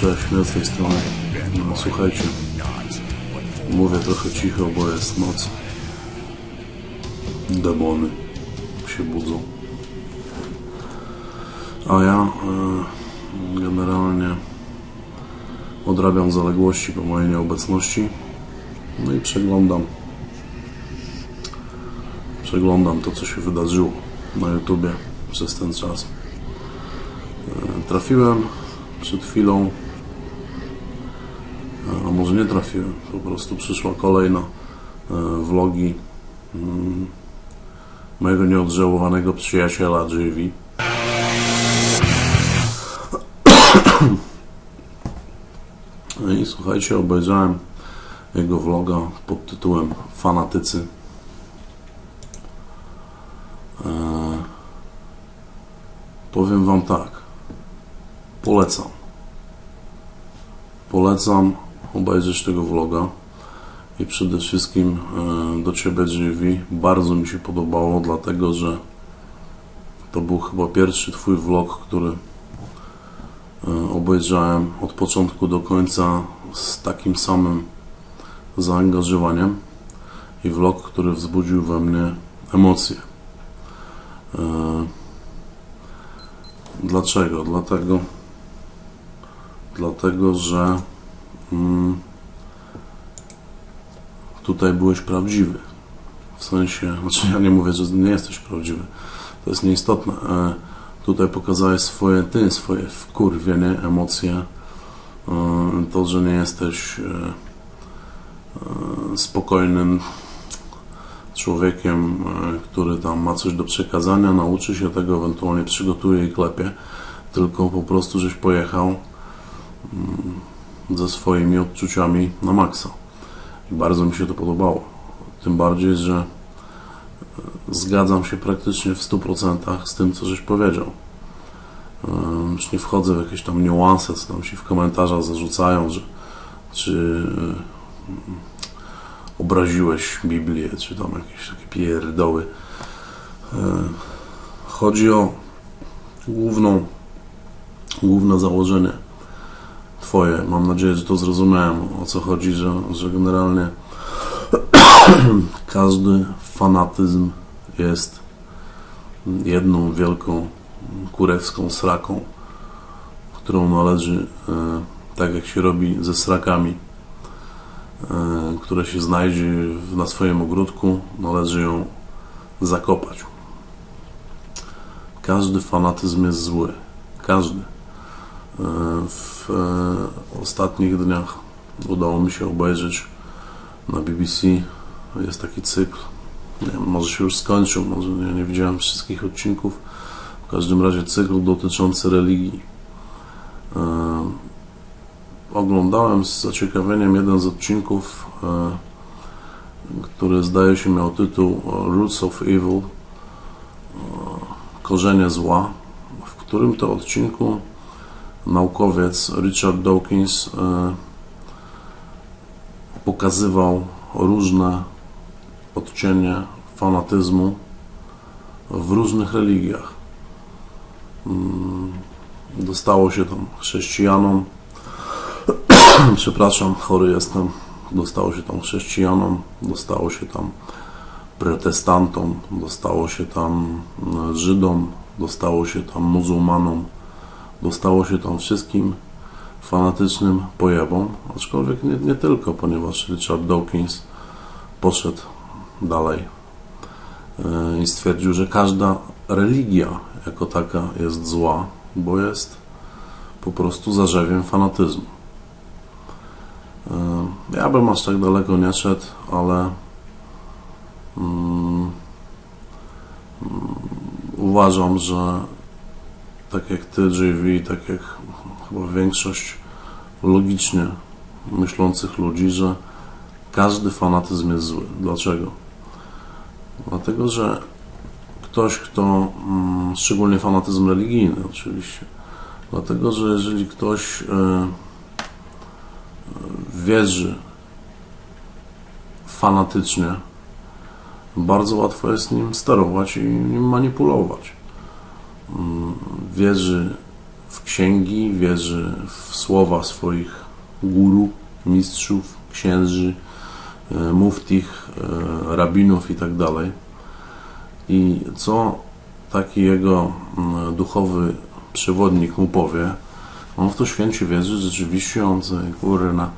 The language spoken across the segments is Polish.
Cześć, Miał z tej strony. No, słuchajcie, mówię trochę cicho, bo jest noc. Demony się budzą. A ja e, generalnie odrabiam zaległości po mojej nieobecności. No i przeglądam przeglądam to, co się wydarzyło na YouTubie przez ten czas. E, Trafiłem przed chwilą, może nie trafiłem, po prostu przyszła kolejna e, vlogi mm, mojego nieodżałowanego przyjaciela JV. No I słuchajcie, obejrzałem jego vloga pod tytułem Fanatycy. Eee, powiem Wam tak. Polecam. Polecam obejrzeć tego vloga i przede wszystkim e, do Ciebie, JV. Bardzo mi się podobało, dlatego że to był chyba pierwszy Twój vlog, który e, obejrzałem od początku do końca z takim samym zaangażowaniem i vlog, który wzbudził we mnie emocje. E, Dlaczego? Dlatego, dlatego że mm, tutaj byłeś prawdziwy. W sensie, znaczy ja nie mówię, że nie jesteś prawdziwy. To jest nieistotne. E, tutaj pokazałeś swoje, ty, swoje wkurwienie, emocje. E, to, że nie jesteś e, spokojnym człowiekiem, który tam ma coś do przekazania, nauczy się tego, ewentualnie przygotuje i klepie, tylko po prostu żeś pojechał mm, ze swoimi odczuciami na maksa. I bardzo mi się to podobało. Tym bardziej, że e, zgadzam się praktycznie w 100% z tym, co żeś powiedział. E, Już nie wchodzę w jakieś tam niuanse, co tam się w komentarzach zarzucają, że czy e, obraziłeś Biblię, czy tam jakieś takie pierdoły. Chodzi o główną, główne założenie Twoje. Mam nadzieję, że to zrozumiałem, o co chodzi, że, że generalnie każdy fanatyzm jest jedną wielką kurewską sraką, którą należy, e, tak jak się robi ze srakami, e, które się znajdzie na swoim ogródku, należy ją zakopać. Każdy fanatyzm jest zły. Każdy. W e, ostatnich dniach udało mi się obejrzeć na BBC. Jest taki cykl. Nie wiem, może się już skończył, może nie, nie widziałem wszystkich odcinków. W każdym razie cykl dotyczący religii. E, oglądałem z zaciekawieniem jeden z odcinków, e, który zdaje się miał tytuł Roots of Evil, korzenie zła, w którym to odcinku naukowiec Richard Dawkins e, pokazywał różne odcienie fanatyzmu w różnych religiach. Mm, Dostało się tam chrześcijanom, przepraszam, chory jestem, dostało się tam chrześcijanom, dostało się tam protestantom, dostało się tam e, Żydom, dostało się tam muzułmanom, dostało się tam wszystkim fanatycznym pojawom, aczkolwiek nie, nie tylko, ponieważ Richard Dawkins poszedł dalej e, i stwierdził, że każda religia jako taka jest zła, bo jest po prostu zarzewiem fanatyzmu. E, Ja bym aż tak daleko nie szedł, ale mm, mm, uważam, że tak jak ty, JV, tak jak chyba większość logicznie myślących ludzi, że każdy fanatyzm jest zły. Dlaczego? Dlatego, że ktoś, kto, mm, szczególnie fanatyzm religijny oczywiście, dlatego, że jeżeli ktoś e, e, wierzy fanatycznie, bardzo łatwo jest nim sterować i nim manipulować. Mm, Wierzy w księgi, wierzy w słowa swoich guru, mistrzów, księży, e, muftich, e, rabinów itd. I co taki jego mm, duchowy przewodnik mu powie, on w to święcie wierzy, rzeczywiście on sobie, kurna,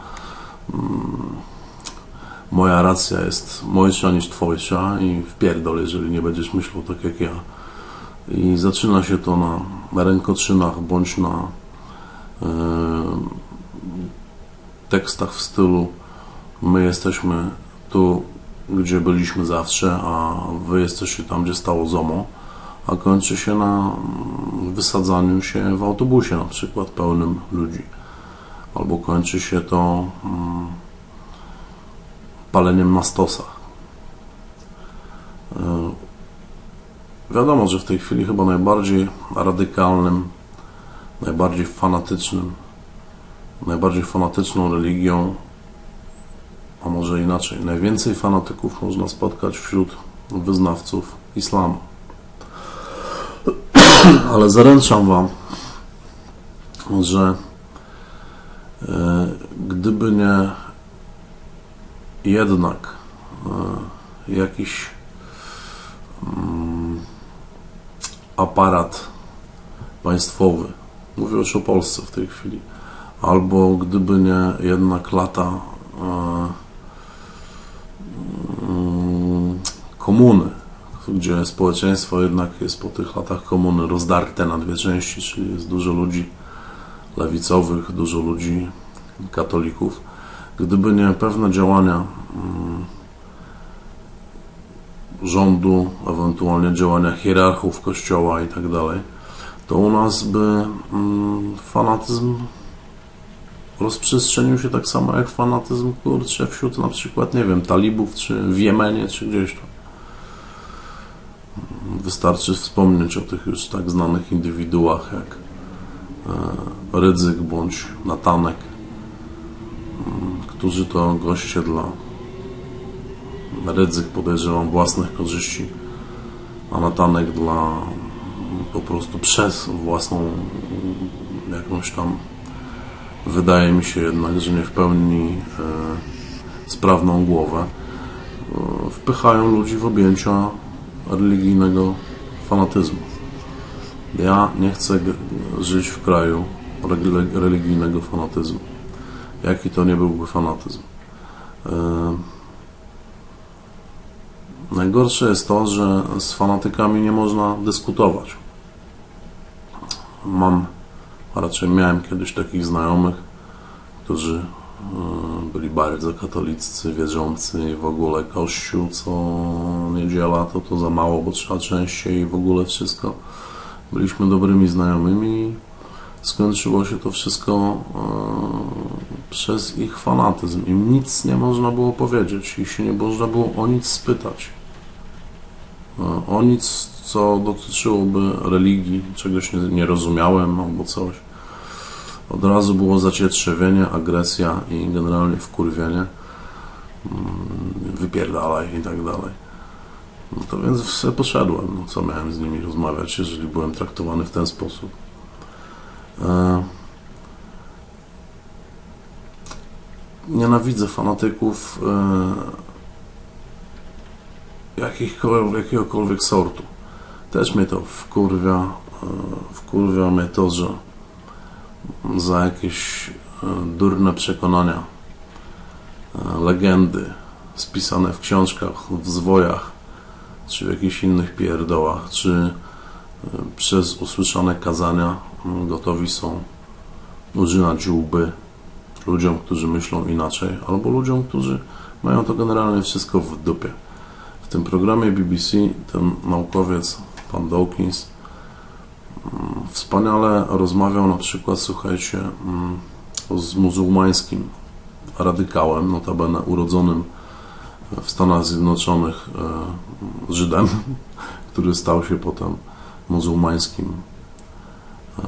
moja racja jest mojsza niż twojsza i wpierdol, jeżeli nie będziesz myślał tak jak ja. I zaczyna się to na rękoczynach bądź na e, tekstach w stylu my jesteśmy tu, gdzie byliśmy zawsze, a wy jesteście tam, gdzie stało ZOMO, a kończy się na wysadzaniu się w autobusie na przykład pełnym ludzi. Albo kończy się to mm, paleniem na stosach. Wiadomo, że w tej chwili chyba najbardziej radykalnym, najbardziej fanatycznym, najbardziej fanatyczną religią, a może inaczej, najwięcej fanatyków można spotkać wśród wyznawców islamu. Ale zaręczam Wam, że e, gdyby nie jednak e, jakiś mm, aparat państwowy, mówię już o Polsce w tej chwili, albo gdyby nie jednak lata e, mm, komuny, gdzie społeczeństwo jednak jest po tych latach komuny rozdarte na dwie części, czyli jest dużo ludzi lewicowych, dużo ludzi katolików, Gdyby nie pewne działania mm, rządu, ewentualnie działania hierarchów kościoła tak dalej, to u nas by mm, fanatyzm rozprzestrzenił się tak samo jak fanatyzm kurczę wśród na przykład, nie wiem, talibów, czy w Jemenie, czy gdzieś tam. Wystarczy wspomnieć o tych już tak znanych indywiduach jak e, Rydzyk bądź Natanek, którzy to goście dla ryzyk, podejrzewam, własnych korzyści, a Natanek dla po prostu przez własną jakąś tam wydaje mi się jednak, że nie w pełni e, sprawną głowę e, wpychają ludzi w objęcia religijnego fanatyzmu. Ja nie chcę żyć w kraju religijnego fanatyzmu jaki to nie byłby fanatyzm. Najgorsze jest to, że z fanatykami nie można dyskutować. Mam, a raczej miałem kiedyś takich znajomych, którzy e, byli bardzo katoliccy, wierzący i w ogóle kościół co niedziela to to za mało, bo trzeba częściej i w ogóle wszystko. Byliśmy dobrymi znajomymi skończyło się to wszystko e, przez ich fanatyzm. Im nic nie można było powiedzieć, ich się nie można było o nic spytać. E, o nic, co dotyczyłoby religii, czegoś nie, nie rozumiałem albo coś. Od razu było zacietrzewienie, agresja i generalnie wkurwienie. Mm, wypierdalaj i tak dalej. No to więc sobie poszedłem. No co miałem z nimi rozmawiać, jeżeli byłem traktowany w ten sposób. E, nienawidzę fanatyków e, jakiegokolwiek sortu. Też mnie to wkurwia, e, wkurwia mnie to, że za jakieś durne przekonania, legendy spisane w książkach, w zwojach, czy w jakichś innych pierdołach, czy przez usłyszane kazania gotowi są użynać łby ludziom, którzy myślą inaczej, albo ludziom, którzy mają to generalnie wszystko w dupie. W tym programie BBC ten naukowiec, pan Dawkins, mm, wspaniale rozmawiał na przykład, słuchajcie, mm, z muzułmańskim radykałem, notabene urodzonym w Stanach Zjednoczonych e, Żydem, który stał się potem muzułmańskim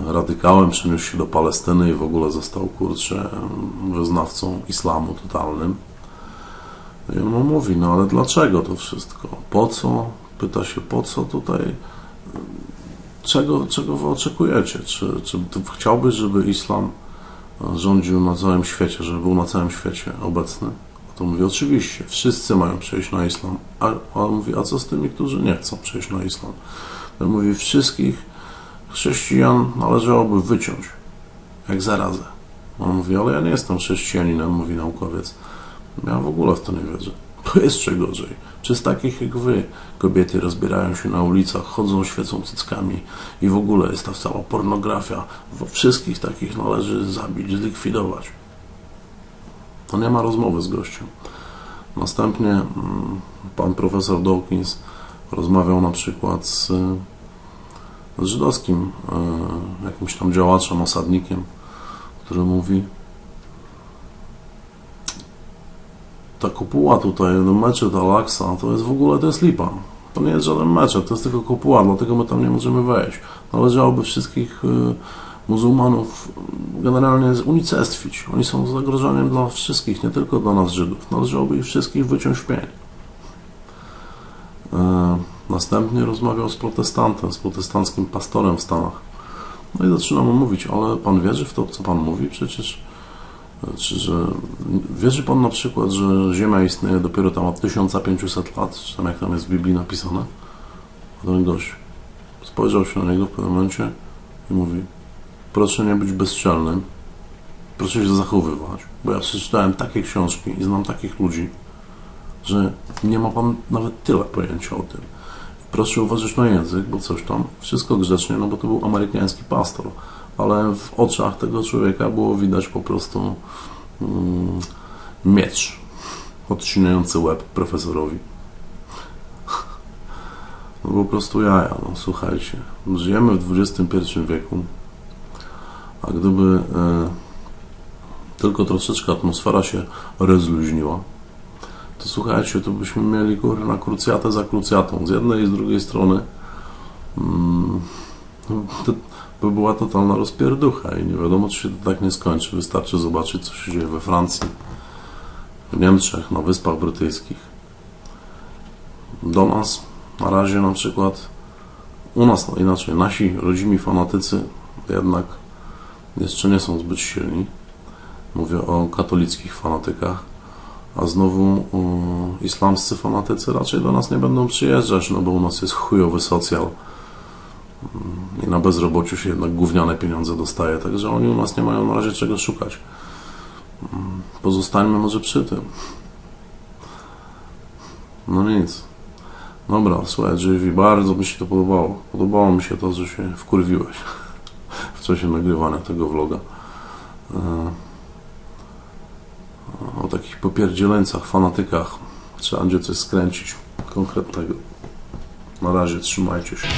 radykałem, przeniósł się do Palestyny i w ogóle został, kurczę, wyznawcą islamu totalnym. I on mówi, no ale dlaczego to wszystko? Po co? Pyta się, po co tutaj czego, czego wy oczekujecie? Czy, czy chciałbyś, żeby islam e, rządził na całym świecie, żeby był na całym świecie obecny? A to mówi, oczywiście, wszyscy mają przejść na islam. A, a on mówi, a co z tymi, którzy nie chcą przejść na islam? To mówi, wszystkich chrześcijan należałoby wyciąć, jak zarazę. On mówi, ale ja nie jestem chrześcijaninem, mówi naukowiec. Ja w ogóle w to nie wierzę. To jeszcze gorzej. Czy z takich jak wy kobiety rozbierają się na ulicach, chodzą, świecą cyckami i w ogóle jest ta cała pornografia. Wszystkich takich należy zabić, zlikwidować. To nie ma rozmowy z gościem. Następnie mm, pan profesor Dawkins rozmawiał na przykład z, z żydowskim e, jakimś tam działaczem, osadnikiem, który mówi ta kopuła tutaj, no meczet Al-Aqsa, to jest w ogóle, to jest lipa. To nie jest żaden meczet, to jest tylko kopuła, dlatego my tam nie możemy wejść. Należałoby wszystkich y, muzułmanów generalnie unicestwić. Oni są zagrożeniem dla wszystkich, nie tylko dla nas Żydów. Należałoby ich wszystkich wyciąć w pień. E, następnie rozmawiał z protestantem, z protestanckim pastorem w Stanach. No i zaczyna mu mówić, ale pan wierzy w to, co pan mówi? Przecież czy że wierzy pan na przykład, że Ziemia istnieje dopiero tam od 1500 lat, czy tam jak tam jest w Biblii napisane? A ten gość spojrzał się na niego w pewnym momencie i mówi proszę nie być bezczelnym, proszę się zachowywać, bo ja przeczytałem takie książki i znam takich ludzi, że nie ma pan nawet tyle pojęcia o tym. Proszę uważać na język, bo coś tam, wszystko grzecznie, no bo to był amerykański pastor ale w oczach tego człowieka było widać po prostu mm, miecz odcinający łeb profesorowi. No po prostu jaja, no słuchajcie. Żyjemy w XXI wieku, a gdyby e, tylko troszeczkę atmosfera się rozluźniła, to słuchajcie, to byśmy mieli góry na krucjatę za krucjatą. Z jednej i z drugiej strony mm, to, by była totalna rozpierducha i nie wiadomo, czy się to tak nie skończy. Wystarczy zobaczyć, co się dzieje we Francji, w Niemczech, na Wyspach Brytyjskich. Do nas na razie na przykład, u nas no inaczej, nasi rodzimi fanatycy jednak jeszcze nie są zbyt silni. Mówię o katolickich fanatykach, a znowu um, islamscy fanatycy raczej do nas nie będą przyjeżdżać, no bo u nas jest chujowy socjal i na bezrobociu się jednak gówniane pieniądze dostaje, także oni u nas nie mają na razie czego szukać. Pozostańmy może przy tym. No nic. Dobra, słuchaj, JV, bardzo mi się to podobało. Podobało mi się to, że się wkurwiłeś w czasie nagrywania tego vloga. E, o takich popierdzieleńcach, fanatykach trzeba będzie coś skręcić konkretnego. Na razie trzymajcie się.